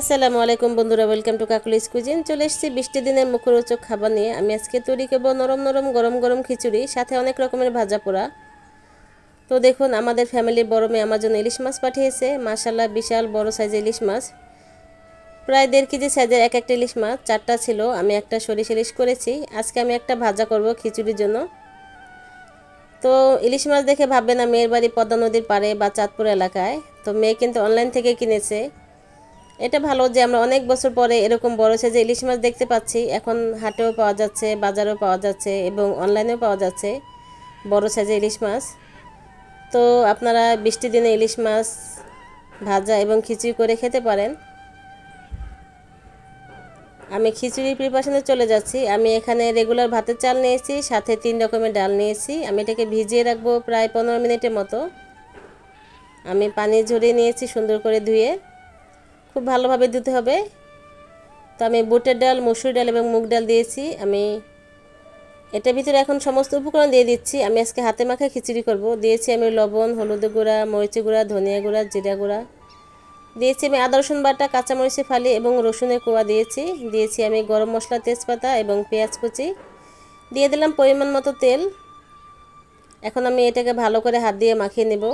আসসালামু আলাইকুম বন্ধুরা ওয়েলকাম টু কাকুলিস কুজিন চলে এসেছি বৃষ্টি দিনের মুখরোচক খাবার নিয়ে। আমি আজকে তৈরি করব নরম নরম গরম গরম খিচুড়ি, সাথে অনেক রকমের ভাজা পোড়া। তো দেখুন, আমাদের ফ্যামিলির বড় মেয়ে আমার জন্য ইলিশ মাছ পাঠিয়েছে। মাসাল্লাহ বিশাল বড় সাইজের ইলিশ মাছ। প্রায় দেড় কেজি সাইজের এক একটা ইলিশ মাছ, চারটা ছিল। আমি একটা সরিষ ইলিশ করেছি। আজকে আমি একটা ভাজা করব খিচুড়ির জন্য। তো ইলিশ মাছ দেখে ভাববে না, মেয়ের বাড়ি পদ্মা নদীর পাড়ে বা চাঁদপুর এলাকায়। তো মেয়ে কিন্তু অনলাইন থেকে কিনেছে। এটা ভালো যে আমরা অনেক বছর পরে এরকম বড় সাইজে ইলিশ মাছ দেখতে পাচ্ছি। এখন হাটেও পাওয়া যাচ্ছে, বাজারেও পাওয়া যাচ্ছে এবং অনলাইনেও পাওয়া যাচ্ছে বড় সাইজে ইলিশ মাছ। তো আপনারা বৃষ্টি দিনে ইলিশ মাছ ভাজা এবং খিচুড়ি করে খেতে পারেন। আমি খিচুড়ি প্রিপারেশনে চলে যাচ্ছি। আমি এখানে রেগুলার ভাতের চাল নিয়েছি, সাথে তিন রকমের ডাল নিয়েছি। আমি এটাকে ভিজিয়ে রাখব প্রায় পনেরো মিনিটের মতো। আমি পানি ঝরিয়ে নিয়েছি সুন্দর করে ধুয়ে। খুব ভালোভাবে দিতে হবে। তো আমি বুটের ডাল, মসুর ডাল এবং মুগ ডাল দিয়েছি। আমি এটার ভিতরে এখন সমস্ত উপকরণ দিয়ে দিচ্ছি। আমি আজকে হাতে মাখা খিচুড়ি করব। দিয়েছি আমি লবণ, হলুদ গুঁড়া, মরিচি গুঁড়া, ধনিয়া গুঁড়া, জিরা গুঁড়া। দিয়েছি আমি আদা, রসুন বাটা কাঁচামরিচি ফালি এবং রসুনের কোয়া দিয়েছি। দিয়েছি আমি গরম মশলা, তেজপাতা এবং পেঁয়াজ কুচি। দিয়ে দিলাম পরিমাণ মতো তেল। এখন আমি এটাকে ভালো করে হাত দিয়ে মাখিয়ে নেব।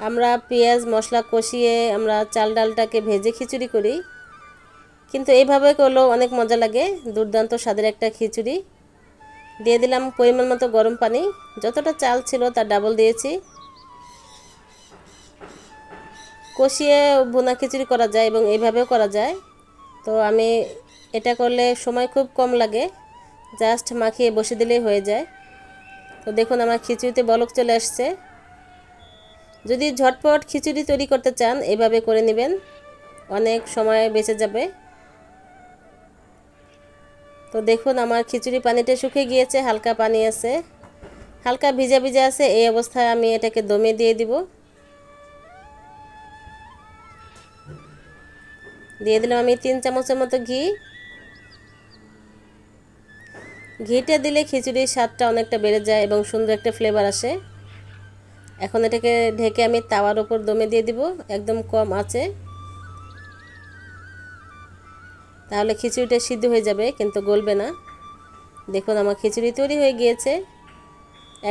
আমরা পেঁয়াজ, মশলা কষিয়ে আমরা চাল ডালটাকে ভেজে খিচুড়ি করি। কিন্তু এইভাবে করলেও অনেক মজা লাগে, দুর্দান্ত স্বাদের একটা খিচুড়ি। দিয়ে দিলাম পরিমাণ মতো গরম পানি, যতটা চাল ছিল তার ডাবল দিয়েছি। কষিয়ে ভুনা খিচুড়ি করা যায় এবং এইভাবেও করা যায়। তো আমি এটা করলে সময় খুব কম লাগে, জাস্ট মাখিয়ে বসে দিলেই হয়ে যায়। তো দেখুন আমার খিচুড়িতে বলক চলে আসছে। যদি ঝটপট খিচুড়ি তৈরি করতে চান, এভাবে করে নেবেন। অনেক সময় বেঁচে যাবে। তো দেখুন, আমার খিচুড়ি পানিটা শুকিয়ে গিয়েছে, হালকা পানি আছে। হালকা ভিজা ভিজা আছে, এই অবস্থায় আমি এটাকে দমে দিয়ে দিব। দিয়ে দিলাম আমি তিন চামচের মতো ঘি। ঘিটা দিলে খিচুড়ির স্বাদটা অনেকটা বেড়ে যায় এবং সুন্দর একটা ফ্লেভার আসে। এখন এটাকে ঢেকে আমি তাওয়ার উপর দমে দিয়ে দিব, একদম কম আছে। তাহলে খিচুড়িটা সিদ্ধ হয়ে যাবে, কিন্তু গলবে না। দেখুন, আমার খিচুড়ি তৈরি হয়ে গিয়েছে।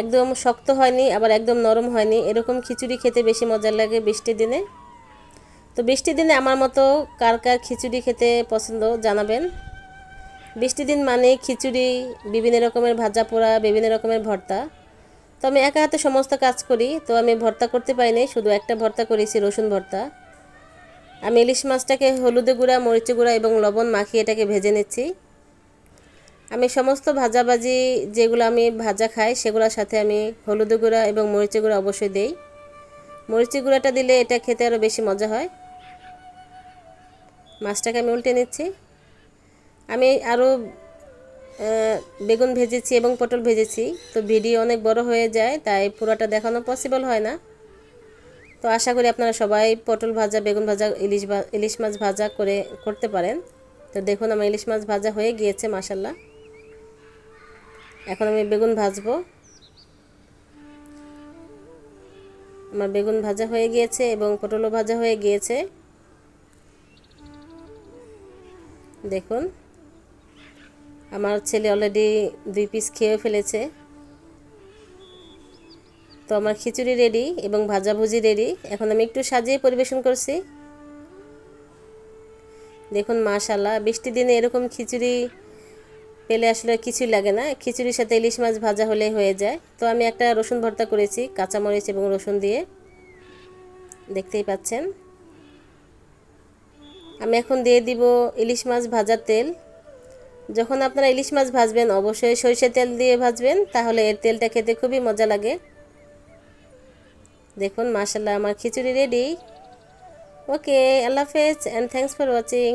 একদম শক্ত হয়নি, আবার একদম নরম হয়নি। এরকম খিচুড়ি খেতে বেশি মজা লাগে বৃষ্টির দিনে। তো বৃষ্টির দিনে আমার মতো কার কার খিচুড়ি খেতে পছন্দ জানাবেন। বৃষ্টির দিন মানে খিচুড়ি, বিভিন্ন রকমের ভাজা পোড়া, বিভিন্ন রকমের ভর্তা। তো আমি একা হাতে সমস্ত কাজ করি, তো আমি ভর্তা করতে পারিনি শুধু একটা ভর্তা করেছি, রসুন ভর্তা। আমি ইলিশ মাছটাকে হলুদে গুঁড়া মরিচি গুঁড়া এবং লবণ মাখিয়ে এটাকে ভেজে নিচ্ছি। আমি সমস্ত ভাজাভাজি যেগুলো আমি ভাজা খাই, সেগুলোর সাথে আমি হলুদে গুঁড়া এবং মরিচি গুঁড়া অবশ্যই দেই। মরিচি গুঁড়াটা দিলে এটা খেতে আরও বেশি মজা হয়। মাছটাকে আমি উল্টে নিচ্ছি। আমি আরও বেগুন ভেজেছি এবং পটল ভেজেছি। তো ভিডিও অনেক বড় হয়ে যায়, তাই পুরোটা দেখানো পসিবল হয় না। তো আশা করি আপনারা সবাই পটল ভাজা, বেগুন ভাজা, ইলিশ ইলিশ মাছ ভাজা করে, করতে পারেন। তো দেখুন, আমার ইলিশ মাছ ভাজা হয়ে গিয়েছে মাসাল্লাহ এখন আমি বেগুন ভাজবো। আমার বেগুন ভাজা হয়ে গিয়েছে এবং পটলও ভাজা হয়ে গিয়েছে। দেখুন। আমার ছেলে অলরেডি দুই পিস খেয়ে ফেলেছে। তো আমার খিচুড়ি রেডি এবং ভাজাভুজি রেডি এখন আমি একটু সাজিয়ে পরিবেশন করছি। দেখুন মাশাল্লাহ বৃষ্টির দিনে এরকম খিচুড়ি পেলে আসলে কিছুই লাগে না। খিচুড়ির সাথে ইলিশ মাছ ভাজা হলে হয়ে যায়। তো আমি একটা রসুন ভর্তা করেছি, কাঁচামরিচ এবং রসুন দিয়ে। দেখতেই পাচ্ছেন। আমি এখন দিয়ে দিব ইলিশ মাছ ভাজার তেল। যখন আপনারা ইলিশ মাছ ভাজবেন, অবশ্যই সরষে তেল দিয়ে ভাজবেন, তাহলে এর তেলটা খেতে খুবই মজা লাগে। দেখুন মাসাল্লাহ আমার খিচুড়ি রেডি ওকে আল্লাহ হাফেজ অ্যান্ড থ্যাংকস ফর ওয়াচিং